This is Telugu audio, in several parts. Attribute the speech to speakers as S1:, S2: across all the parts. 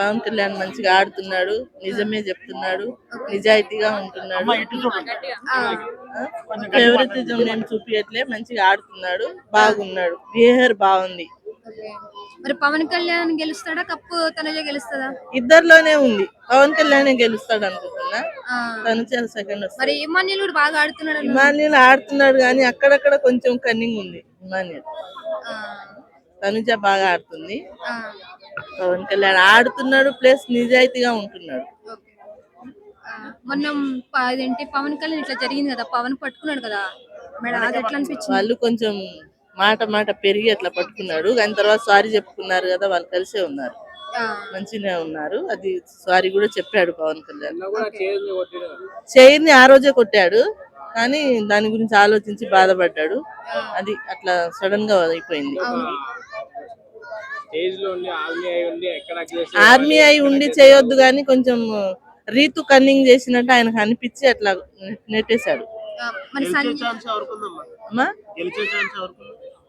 S1: పవన్ కళ్యాణ్ మంచిగా ఆడుతున్నాడు నిజమే చెప్తున్నాడు నిజాయితీగా ఉంటున్నాడు. ఫేవరెటిజం నేను చూపించట్లే మంచిగా ఆడుతున్నాడు బాగున్నాడు బిహేవియర్ బాగుంది.
S2: మరి పవన్ కళ్యాణ్ గెలుస్తాడా కప్పు తనుజ గెలుస్తుందా?
S1: ఇద్దరిలోనే ఉంది. పవన్ కళ్యాణ్ గెలుస్తాడు అనుకుంటున్నా.
S2: ఆ,
S1: తను చాలా సెకండ్
S2: మరి ఇమాన్యుల్ కూడా బాగా ఆడుతున్నాడు.
S1: ఇమాన్యుల్ ఆడుతున్నాడు కానీ అక్కడక్కడ కొంచెం కన్నింగ్ ఉంది ఇమాన్యుల్. తనుజ బాగా ఆడుతుంది.
S2: ఆ,
S1: పవన్ కళ్యాణ్ ఆడుతున్నాడు ప్లస్ నిజాయితీగా ఉంటున్నాడు.
S2: మొన్న అదేంటి పవన్ కళ్యాణ్ ఇట్లా జరిగింది కదా పవన్ పట్టుకున్నాడు కదా మేడం అది ఎట్లా అనిపించింది?
S1: వాళ్ళు కొంచెం మాట మాట పెరిగి అట్లా పట్టుకున్నాడు దాని తర్వాత సారీ చెప్పుకున్నారు కదా వాళ్ళు కలిసే ఉన్నారు.
S2: ఆ,
S1: మంచిగా ఉన్నారు. అది సారీ కూడా చెప్పాడు పవన్ కళ్యాణ్. చైర్ని ఆ రోజే కొట్టాడు కానీ దాని గురించి ఆలోచించి బాధపడ్డాడు. అది అట్లా సడన్గా అయిపోయింది
S2: అవును.
S3: స్టేజ్లో ఉండి ఆర్మీ అయి ఉండి
S1: చేయొద్దు కానీ కొంచెం రీతు కన్నింగ్ చేసినట్టు ఆయనకు అనిపించి అట్లా నెట్టేశాడు.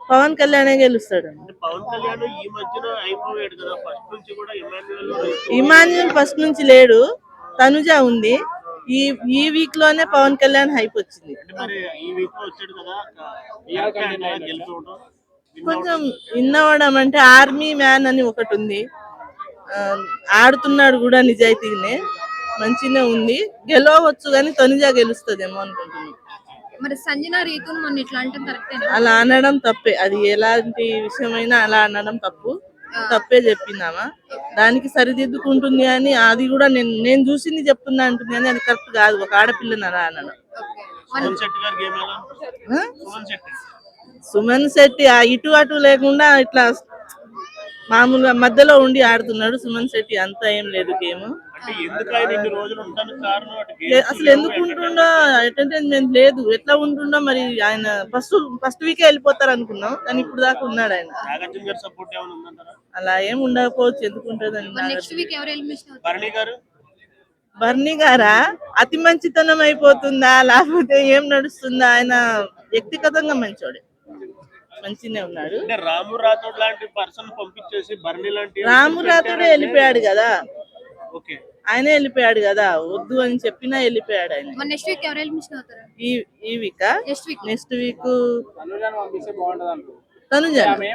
S1: పవన్ కళ్యాణే గెలుస్తాడు.
S3: అంటే పవన్ కళ్యాణ్ ఈ మధ్యన అయిపోయాడు కదా ఫస్ట్ నుంచి కూడా ఇమాన్యువల్
S1: ఇమాన్యుల్ ఫస్ట్ నుంచి లేడు తనుజ ఉంది. ఈ ఈ వీక్లోనే పవన్ కళ్యాణ్ హైప్ వచ్చింది. కొంచెం విన్ అవ్వడం అంటే ఆర్మీ మ్యాన్ అని ఒకటి ఉంది. ఆ, ఆడుతున్నాడు కూడా నిజాయితీగానే మంచిగానే ఉంది. గెలవచ్చు కానీ తనుజ గెలుస్తుందేమో అనుకుంటున్నాను
S2: మరి సంజన రీతును మొన్న ఇట్లా అంటే కరెక్టేనా
S1: అలా అనడం తప్పే. అది ఎలాంటి విషయమైనా అలా అనడం తప్పు. తప్పే చెప్పిందామా దానికి సరిదిద్దుకుంటుంది అని అది కూడా నేను నేను చూసింది చెప్తున్నా అంటుంది కానీ అది కరెక్ట్ కాదు. ఒక ఆడపిల్లని అలా అనడం.
S3: సుమన్ శెట్టి
S1: ఇటు అటు లేకుండా ఇట్లా మామూలుగా మధ్యలో ఉండి ఆడుతున్నాడు సుమన్ శెట్టి. అంతా ఏం లేదు గేమ్. అసలు ఎందుకు ఉంటుండో ఎంటర్టైన్మెంట్ లేదు. ఎట్లా ఉంటుండో మరి ఆయన ఫస్ట్ ఫస్ట్ వీకే వెళ్ళిపోతారు అనుకున్నాం కానీ ఇప్పుడు దాకా ఉన్నాడు ఆయన. అలా ఏం ఉండకపోవచ్చు ఎందుకు
S3: గారు.
S1: బర్నీ గారా? అతి మంచితనం అయిపోతుందా? లేకపోతే ఏం నడుస్తుందా? ఆయన వ్యక్తిగతంగా మంచోడే. మంచిగానే ఉన్నాడు
S3: అంటే రాము రాథోడ్ లాంటి పర్సన్ పంపించేసి లాంటి
S1: రాము రాతుడే వెళ్ళిపోయాడు కదా.
S3: ఓకే.
S1: ఆయనే వెళ్ళిపోయాడు కదా. వద్దు అని చెప్పినా వెళ్ళిపోయాడు ఆయన.
S2: నెక్స్ట్ వీక్ ఎవరు ఎలిమినేషన్ అవుతారు?
S1: ఈ ఈ week
S2: next week
S1: next week
S3: తనుజాను పంపిస్తే బాగుంటది అనుకో
S1: తనుజ
S3: ఆమె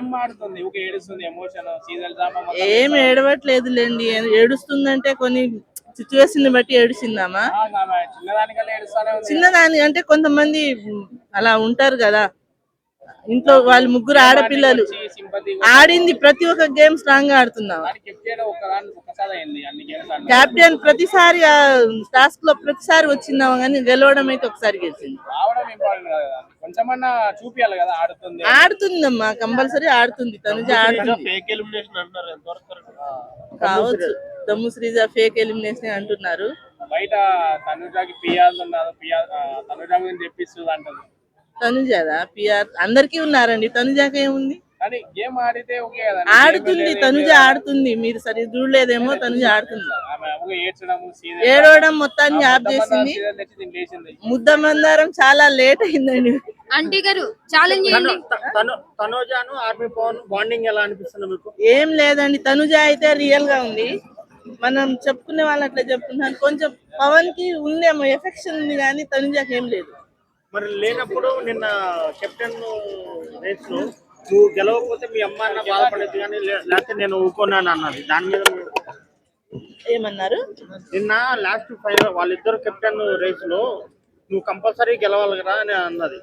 S3: ఏం
S1: ఏడవట్లేదు లేండి ఏడుస్తుందంటే కొన్ని సిచ్యువేషన్ బట్టి ఏడుసిందామా?
S3: ఆమె చిన్నదానికల్లా ఏడుస్తానే ఉంది.
S1: చిన్నదాని అంటే కొంతమంది అలా ఉంటారు కదా. ఇంట్లో వాళ్ళు ముగ్గురు ఆడపిల్లలు. ఆడింది ప్రతి ఒక్క గేమ్ స్ట్రాంగ్గా ఆడుతున్నావా
S3: కెప్టెన్
S1: ప్రతిసారి టాస్క్లో ప్రతిసారి వచ్చిందామా కానీ గెలవడం అయితే ఒకసారి గెలిచింది.
S3: రావడం ఇంపార్టెంట్ కదా కొంచెమన్నా చూపియాలి కదా ఆడుతుంది.
S1: ఆడుతుందమ్మా కంపల్సరీ ఆడుతుంది. తనుజ ఆడుతుంది? కావచ్చు. దమ్ము శ్రీజ ఫేక్ ఎలిమినేషన్ అంటున్నారు.
S3: బయట తనుజాకి పియాజ్ ఉన్నారు. పియా తనుజా గురించి చెప్పిస్తుంది అంటది.
S1: తనుజదా పిఆర్ అందరికీ ఉన్నారండి. తనుజాకి ఏముంది?
S3: కానీ గేమ్ ఆడితే ఓకే కదా.
S1: ఆడుతుంది. తనుజ ఆడుతుంది. మీరు సరి చూడలేదేమో తనుజ ఆడుతుంది. ఏడవడం మొత్తాన్ని ఆఫ్ చేసింది. ముద్ద మందారం చాలా లేట్ అయిందండి.
S2: ఆంటీ గారు ఛాలెంజ్
S3: తనుజాను ఆర్మీ పవన్ బాండింగ్ ఎలా అనిపిస్తుంది మీకు?
S1: ఏం లేదండి. తనుజ అయితే రియల్గా ఉంది. మనం చెప్పుకునే వాళ్ళు అట్లా చెప్పుకుంటాను కొంచెం పవన్కి ఉందేమో ఎఫెక్షన్ ఉంది కానీ తనుజకి ఏం లేదు.
S3: మరి లేనప్పుడు నిన్న కెప్టెన్ రేస్లో నువ్వు గెలవకపోతే మీ అమ్మ అన్న బాధపడేది కానీ లేకపోతే నేను ఊరుకున్నాను అన్నది. దాని మీద
S1: ఏమన్నారు?
S3: నిన్న లాస్ట్ ఫైనల్ వాళ్ళిద్దరు కెప్టెన్ రేస్లో నువ్వు కంపల్సరీ గెలవాలి కదా అని అన్నది.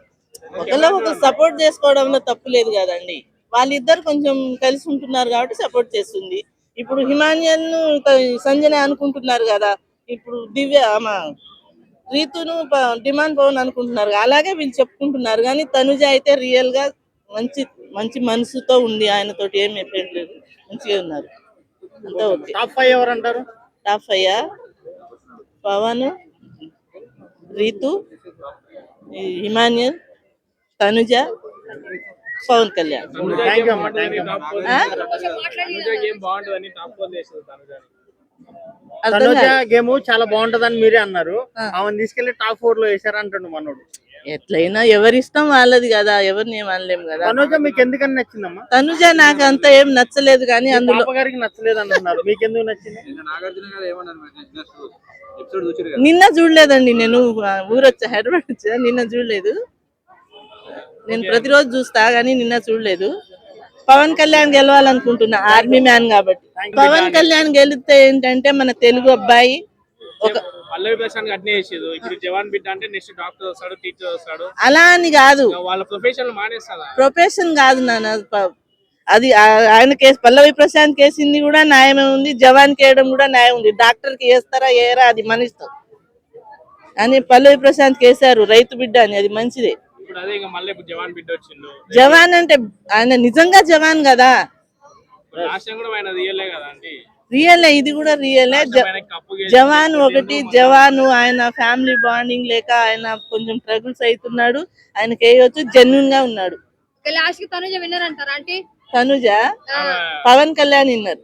S1: ఒకళ్ళు ఒక సపోర్ట్ చేసుకోవడంలో తప్పు లేదు కదండి. వాళ్ళిద్దరు కొంచెం కలిసి ఉంటున్నారు కాబట్టి సపోర్ట్ చేస్తుంది. ఇప్పుడు హిమాన్యన్ సంజన అనుకుంటున్నారు కదా. ఇప్పుడు దివ్య ఆమె రీతును డిమాండ్ పవన్ అనుకుంటున్నారు. అలాగే వీళ్ళు చెప్పుకుంటున్నారు. కానీ తనుజ అయితే రియల్గా మంచి మంచి మనసుతో ఉంది. ఆయనతోటి ఏం ఎఫెక్ట్ లేదు. మంచిగా ఉన్నారు. అంతా ఓకే.
S3: టాప్ ఫైవ్ ఎవరు అంటారు
S1: టాప్ అయ్యా పవన్ రీతు ఈ హిమాన్యన్ తనుజ పవన్ కళ్యాణ్.
S3: తనుజ. గేమ్ చాలా బాగుంటదని మీరే అన్నారు. ఆమెను తీసుకెళ్ళి టాప్ ఫోర్లో వేసారు అంటుండు మనోడు.
S1: ఎట్లయినా ఎవరి ఇష్టం వాళ్ళది కదా ఎవరిని ఏం అనలేం కదా.
S3: తనుజ మీకు ఎందుకని నచ్చిందమ్మా?
S1: తనుజ నాకు అంత ఏం నచ్చలేదు కానీ అందులో
S3: గారికి నచ్చలేదు అంటున్నారు. మీకు ఎందుకు నచ్చింది
S4: నాగార్జున గారు ఏమన్నారు నెక్స్ట్ ఎపిసోడ్ చూసారు కదా.
S1: నిన్న చూడలేదండి నేను ఊరొచ్చా హైదరాబాద్ వచ్చా నిన్న చూడలేదు. నేను ప్రతిరోజు చూస్తా కానీ నిన్న చూడలేదు. పవన్ కళ్యాణ్ గెలవాలనుకుంటున్నా ఆర్మీ మ్యాన్ కాబట్టి. పవన్ కళ్యాణ్ గెలిస్తే ఏంటంటే మన తెలుగు అబ్బాయి ఒక
S5: పల్లవి ప్రశాంత్ అట్నే చేసేది ఇప్పుడు జవాన్ బిడ్డ అంటే నెక్స్ట్ డాక్టర్ వస్తాడు టీచర్ వస్తాడు.
S1: అలా అని కాదు.
S5: వాళ్ళ ప్రొఫెషన్ మానేస్తారా
S1: ప్రొఫెషన్ కాదు నాన్న అది ఆయన కేసు పల్లవి ప్రశాంత్ కేసింది కూడా న్యాయమే ఉంది జవాన్ కేయడం కూడా న్యాయం ఉంది. డాక్టర్కి వేస్తారా ఏరా అది మన ఇష్టం. అని పల్లవి ప్రశాంత్ కేసారు రైతు బిడ్డ అని అది మంచిదే.
S5: ఇప్పుడు అదే ఇక మళ్ళీ ఇప్పుడు జవాన్ బిడ్డ వచ్చిండు.
S1: జవాన్ అంటే ఆయన నిజంగా జవాన్ కదా?
S5: టైం కూడా ఆయన రియలే కదా అండి
S1: రియలే ఇది కూడా రియలే జవాన్ ఒకటి జవాను ఆయన ఫ్యామిలీ బాండింగ్ లేక ఆయన కొంచెం ట్రగుల్స్ అవుతున్నాడు. ఆయనకి వేయొచ్చు జెన్యున్గా ఉన్నాడు.
S2: లాస్ట్కి తనుజ విన్నర్ అంటారా అంటే
S1: తనుజ? పవన్ కళ్యాణ్ విన్నారు